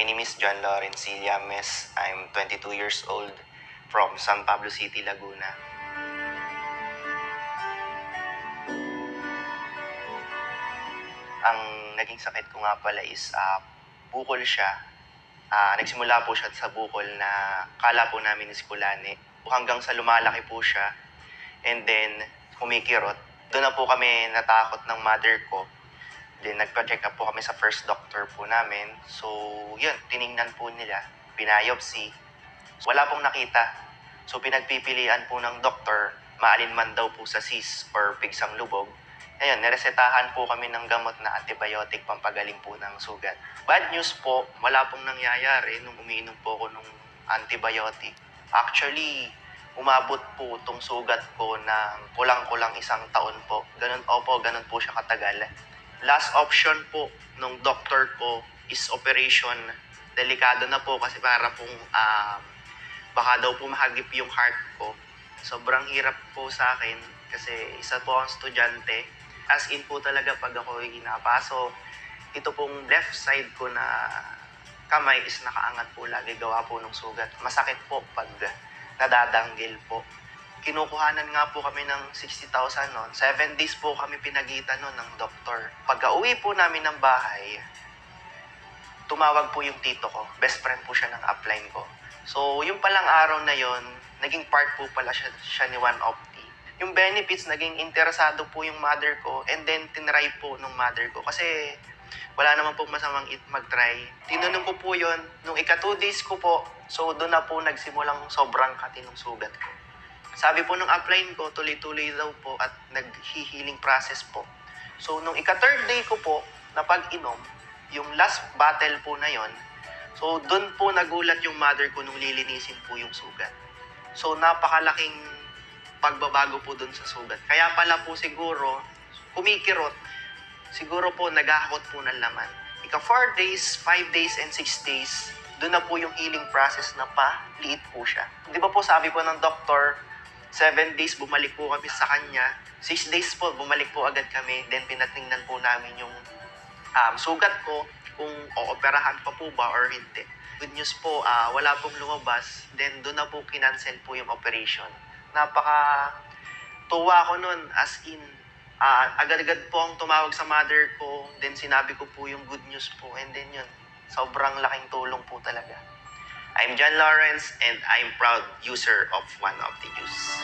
My name is John Lawrence Llames. I'm 22 years old from San Pablo City, Laguna. Ang naging sakit ko nga pala is ah, bukol siya. Ah, nagsimula po siya sa bukol na kala po namin is kulani. Hanggang sa lumalaki po siya. And then, kumikirot. Doon na po kami natakot ng mother ko. Then, nagpa-check up po kami sa first doctor po namin. So, yun, tiningnan po nila. Binayopsy. Wala pong nakita. So, pinagpipilian po ng doktor, maalin man daw po sa cis or pigsang lubog. Ayun, niresetahan po kami ng gamot na antibiotic pampagaling po ng sugat. Bad news po, wala pong nangyayari nung umiinom po ako ng antibiotic. Actually, umabot po itong sugat ko ng kulang-kulang isang taon po. Ganun, opo, ganun po siya katagal. Last option po nung doctor ko is operation. Delikado na po kasi para pong um, baka daw po mahagip yung heart ko. Sobrang hirap po sa akin kasi isa po akong estudyante. As in po talaga pag ako inapasok, ito pong left side ko na kamay is nakaangat po lagi gawa po ng sugat. Masakit po pag nadadanggil po. Kinukuhanan nga po kami ng 60,000 noon. Seven days po kami pinagitan noon ng doktor. Pagka uwi po namin ng bahay, tumawag po yung tito ko. Best friend po siya ng upline ko. So, yung palang araw na yon naging part po pala siya, siya ni One Opti. Yung benefits, naging interesado po yung mother ko and then tinry po nung mother ko. Kasi wala naman po masamang it mag-try. Tinanong ko po yon nung ika two days ko po, so doon na po nagsimulang sobrang katinong sugat ko. Sabi po nung upline ko, tuloy-tuloy daw po at nag-healing process po. So, nung ika-third day ko po, na pag-inom, yung last battle po na yon, so doon po nagulat yung mother ko nung lilinisin po yung sugat. So, napakalaking pagbabago po doon sa sugat. Kaya pala po siguro, kumikirot, siguro po naghahakot po ng laman. Ika 4 days, 5 days, and 6 days, doon na po yung healing process na paliit po siya. Di ba po sabi po ng doktor, 7 days bumalik po kami sa kanya, 6 days po bumalik po agad kami, then pinatingnan po namin yung um, sugat ko, kung ooperahan pa po ba or hindi. Good news po, ah, wala pong lumabas, then doon na po kinancel po yung operation. Napaka tuwa ko nun, as in, ah, agad-agad po akong tumawag sa mother ko, then sinabi ko po yung good news po, and then yun, sobrang laking tulong po talaga. I'm John Lawrence, and I'm proud user of One of the Juice.